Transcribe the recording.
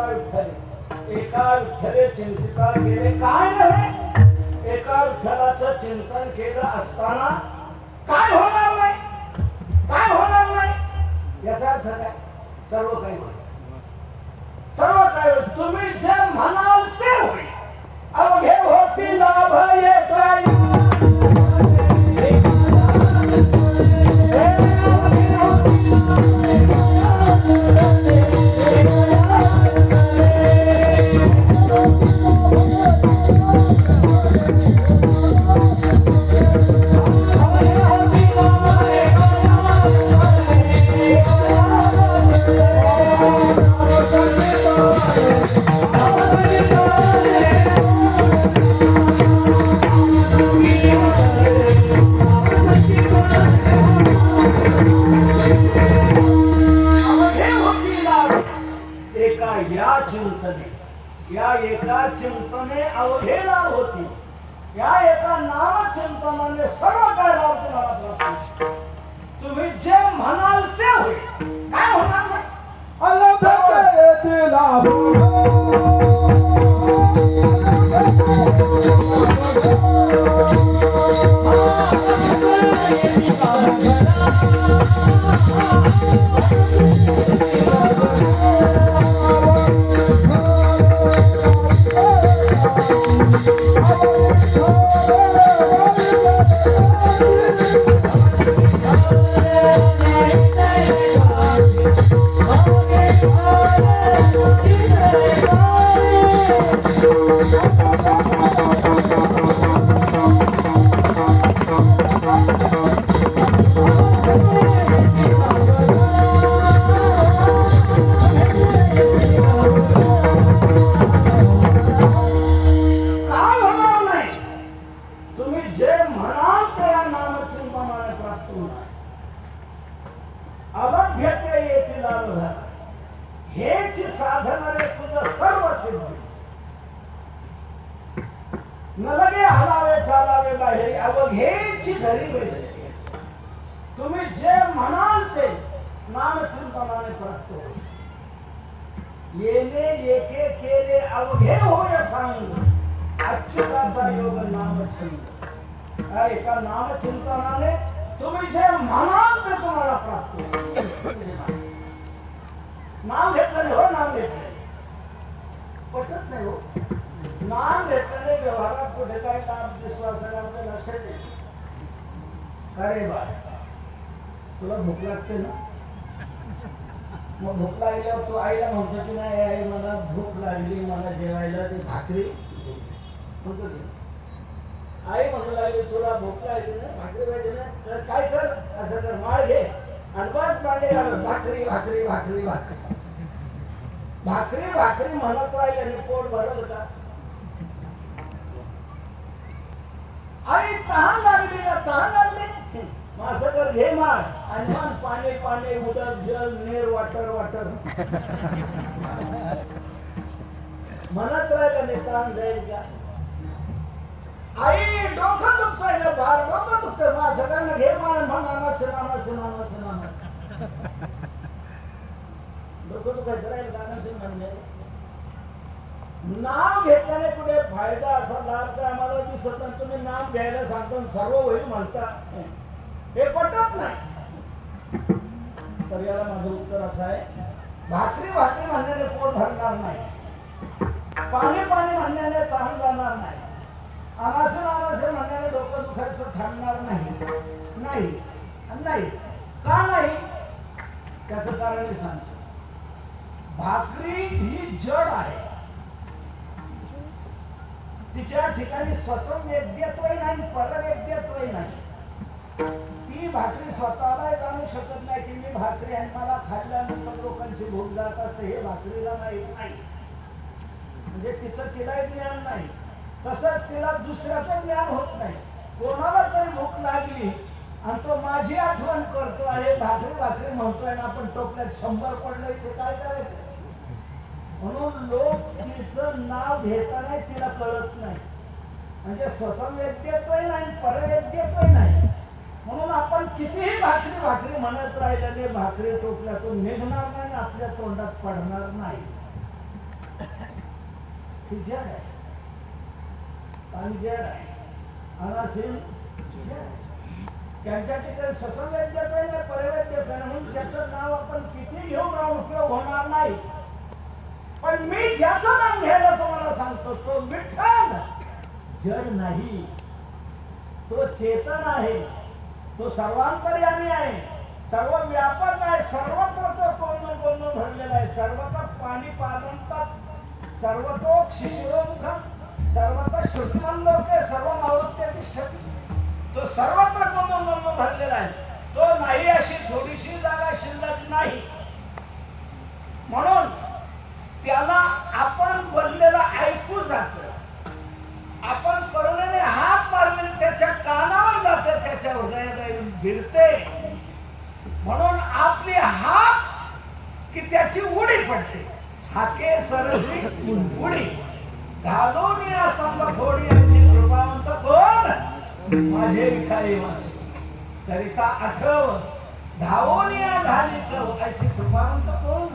एका विठ्ठले एका विठ्ठले चिंतिता गेले काय नव्हे? एका विठ्ठलाचं चिंतन केलं असताना काय होणार नाही? काय होणार नाही? याचा अर्थ काय? सर्व काही होईल. या चिंतने या एका चिंतने अवघे होती. या एका नाम चिंतनाने सर्व काय लाभ तुम्हाला. तुम्ही जे म्हणाल ते होईल. काय होणार नाही. काय होणार नाही तुम्ही प्राप्त होणार. अवघ्यते येथील न लगे हलावे चालावे बाहेर. अवघेची घरी बैसे. तुम्ही जे म्हणाल ते नामचिंतनाने प्राप्त येने येणे येके केले अवघे होय सांग. अच्युताचा योग नामचिंतन. एका नामचिंतनाने तुम्ही जे म्हणाल ते तुम्हाला प्राप्त नाम घेतलं हो नाम घेतलं. पटत नाही हो. नाम घेतलेले व्यवहारात कुठे काय लाभ विश्वासाने आपल्या लक्षात येते अरे बा तुला भूक लागते ना? मग भूक लागल्यावर तू आईला म्हणतो की नाही आई मला भूक लागली मला जेवायला ती भाकरी। दे." म्हणतो की आई म्हणू लागली तुला भूक लागली ना भाकरी पाहिजे ना तर काय कर? असं तर माळ घे। आणि बस मांडे भाकरी भाकरी भाकरी भाकरी। भाकरी भाकरी म्हणत राहिल्याने पोट भरत होता अरे तहान लागली का तहान लागली. माझं तर घे माळ. आणि मग पाणी पाणी उदक जल नेर वाटर वाटर. म्हणत राहिलं नाही तहान जाईल का? आई डोकं दुखतंय ना भार डोकं दुखतंय मा सगळ्यांना घे माळ. म्हणा सिनाना सिनाना सिनाना डोकं दुखायचं राहील गाणं सिन म्हणणे नाव घेतल्याने पुढे फायदा असा लाभ काय आम्हाला दिसत नाही. तुम्ही नाम घ्यायला सांगता आणि सर्व होईल म्हणता. हे पटत नाही. तर याला माझं उत्तर असं आहे भाकरी भाकरी म्हणण्याने पोट भरणार नाही. पाणी पाणी म्हणण्याने तहान जाणार नाही. अनासन अनासन म्हणण्याने डोकं दुखायचं थांबणार नाही. नाही. नाही. का नाही? त्याचं कारण मी सांगतो. भाकरी ही जड आहे. तिच्या ठिकाणी ससंवेद्यत्वही नाही परवेद्यत्वही नाही. ती भाकरी स्वतःला जाणू शकत नाही. की मी भाकरी आणि मला खाल्ल्यानंतर लोकांची भूक जात असते हे भाकरीला माहीत नाही. म्हणजे तिचं तिलाही ज्ञान नाही. तसंच तिला दुसऱ्याचं ज्ञान होत नाही. कोणाला तरी भूक लागली आणि तो माझी आठवण करतो आहे भाकरी भाकरी म्हणतोय ना आपण टोपल्यात शंभर पडलं ते काय करायचं? म्हणून लोक तिचं नाव घेताना तिला कळत नाही. म्हणजे ससंवेद्यत्वही नाही परवेद्यत्वही नाही. म्हणून आपण कितीही भाकरी भाकरी म्हणत राहिल्याने भाकरी टोपल्यातून निघणार नाही आणि आपल्या तोंडात पडणार नाही. आणि आहे. त्यांच्या ठिकाणी ससवैद्य पेन आहे परिवैद्य पेन म्हणून त्याचं नाव आपण किती घेऊन राहून उपयोग होणार नाही पण मी ज्याचं नाव घ्यायला तुम्हाला सांगतो तो विठ्ठल जड नाही. तो चेतन आहे. तो सर्वांतर्यामी आहे. सर्व व्यापक आहे. सर्वत्र तो कोण कोण भरलेला आहे. सर्वत्र पाणी पालनतात सर्वतो क्षिशिरोमुखम सर्वत्र श्रुतिमान लोक सर्व मावृत्य तो सर्वत्र कोण कोण भरलेला आहे. तो नाही अशी थोडीशी जागा शिल्लक नाही. म्हणून त्याला आपण बोललेलं ऐकू जात. आपण करुणेने हात मारले त्याच्या कानावर जात त्याच्या हृदयात भिडते. म्हणून आपली हात की त्याची उडी पडते. हाके सरसी उडी. घालून या स्तंभ यांची कृपावंत कोण? माझे विखारी माझे करिता आठव धावून या घाली कव कृपावंत कोण?